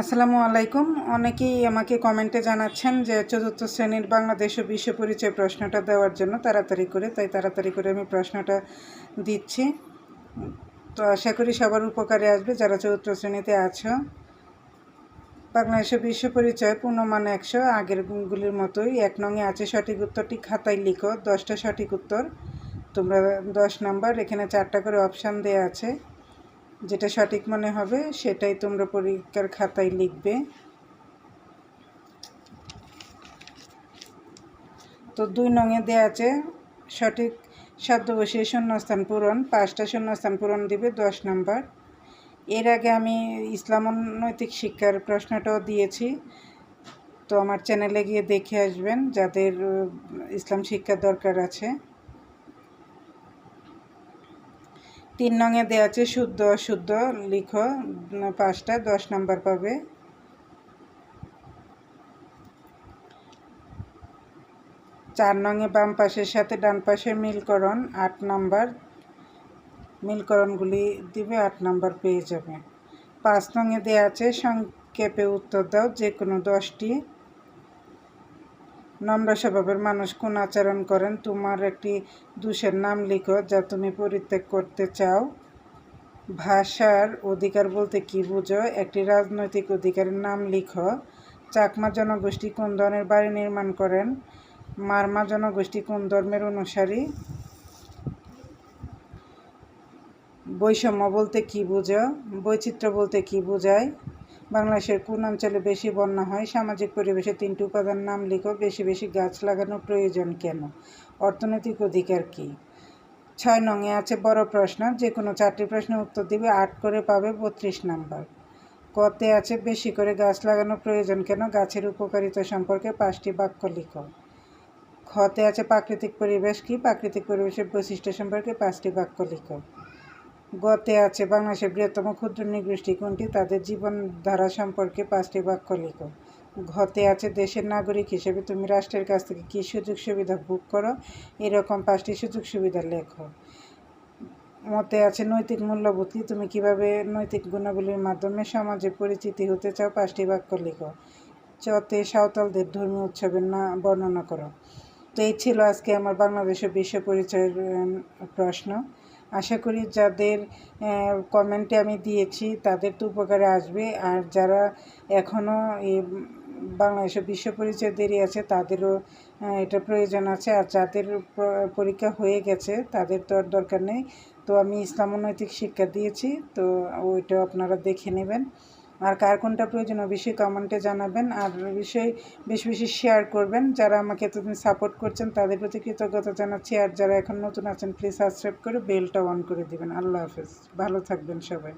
আসসালামু আলাইকুম। অনেকেই আমাকে কমেন্টে জানাচ্ছেন যে চতুর্থ শ্রেণির বাংলাদেশ ও বিশ্ব পরিচয় প্রশ্নটা দেওয়ার জন্য তাড়াতাড়ি করে, তাই তাড়াতাড়ি করে আমি প্রশ্নটা দিচ্ছি। তো আশা করি সবার উপকারে আসবে। যারা চতুর্থ শ্রেণীতে আছো, বাংলাদেশ বিশ্ব পরিচয় পূর্ণমান একশো, আগের গুলির মতোই এক নঙে আছে সঠিক উত্তরটি খাতায় লিখো, দশটা সঠিক উত্তর, তোমরা দশ নাম্বার, এখানে চারটা করে অপশান দেওয়া আছে। যেটা সঠিক মনে হবে, সেটাই তোমরা পরীক্ষার খাতায় লিখবে। তো দুই নঙে দেওয়া আছে, সঠিক শব্দ বসিয়ে শূন্যস্থান পূরণ, পাঁচটা শূন্যস্থান পূরণ দিবে দশ নম্বর। এর আগে আমি ইসলাম নৈতিক শিক্ষার প্রশ্নটাও দিয়েছি, তো আমার চ্যানেলে গিয়ে দেখে আসবেন যাদের ইসলাম শিক্ষার দরকার আছে। তিন নঙে দেওয়া আছে শুদ্ধ অশুদ্ধ, লিখো পাঁচটা, দশ নম্বর পাবে। চার নঙে বাম পাশের সাথে ডান পাশের মিলকরণ, আট নাম্বার। মিলকরণগুলি দিবে, আট নম্বর পেয়ে যাবে। পাঁচ নঙে দেওয়া আছে, সংক্ষেপে উত্তর দাও, যে কোনো দশটি। নম্র স্বভাবের মানুষ কোন আচরণ করেন? তোমার একটি দোষের নাম লিখো যা তুমি পরিত্যাগ করতে চাও। ভাষার অধিকার বলতে কি বুঝো? একটি রাজনৈতিক অধিকারের নাম লিখো। চাকমা জনগোষ্ঠী কোন ধরনের বাড়ি নির্মাণ করেন? মারমা জনগোষ্ঠী কোন ধর্মের অনুসারী? বৈষম্য বলতে কি বুঝো? বৈচিত্র্য বলতে কি বোঝায়? বাংলাদেশের কোন অঞ্চলে বেশি বন্যা হয়, সামাজিক পরিবেশে তিনটি উপাদান নাম লিখো, বেশি বেশি গাছ লাগানো প্রয়োজন কেন? অর্থনৈতিক অধিকার কি? ছয় নঙে আছে বড় প্রশ্ন যে কোনো চারটি প্রশ্নের উত্তর দিবে, আট করে পাবে বত্রিশ নাম্বার। কতে আছে বেশি করে গাছ লাগানো প্রয়োজন কেন? গাছের উপকারিতা সম্পর্কে পাঁচটি বাক্য লিখো। খতে আছে প্রাকৃতিক পরিবেশ কি? প্রাকৃতিক পরিবেশের বৈশিষ্ট্য সম্পর্কে পাঁচটি বাক্য লিখো। গতে আছে বাংলাদেশের বৃহত্তম ক্ষুদ্র নৃগোষ্ঠী কোনটি? তাদের জীবনধারা সম্পর্কে পাঁচটি বাক্য লিখো। ঘতে আছে দেশের নাগরিক হিসেবে তুমি রাষ্ট্রের কাছ থেকে কী সুযোগ সুবিধা ভোগ করো? এরকম পাঁচটি সুযোগ সুবিধা লেখো। মতে আছে নৈতিক মূল্যবোধ তুমি কীভাবে নৈতিক গুণাবলীর মাধ্যমে সমাজে পরিচিতি হতে চাও? পাঁচটি বাক্য লিখো। চতে সাঁওতালদের ধর্মীয় উৎসবের না বর্ণনা করো। তো এই ছিল আজকে আমার বাংলাদেশের বিশ্ব পরিচয়ের প্রশ্ন। আশা করি যাদের কমেন্টে আমি দিয়েছি তাদের তো উপকারে আসবে। আর যারা এখনও বাংলাদেশের বিশ্ব পরিচয় দেরি আছে তাদেরও এটা প্রয়োজন আছে। আর যাদের পরীক্ষা হয়ে গেছে তাদের তো আর দরকার নেই। তো আমি ইসলাম নৈতিক শিক্ষা দিয়েছি। তো ওইটা আপনারা দেখে নেবেন। আর কার কোনটা প্রয়োজন অবশ্যই কমেন্টে জানাবেন আর বিষয় বেশি বেশি শেয়ার করবেন। যারা আমাকে এতদিন সাপোর্ট করছেন, তাদের প্রতি কৃতজ্ঞতা জানাচ্ছি। আর যারা এখন নতুন আছেন প্লিজ সাবস্ক্রাইব করে বেলটা অন করে দিবেন। আল্লাহ হাফেজ। ভালো থাকবেন সবাই।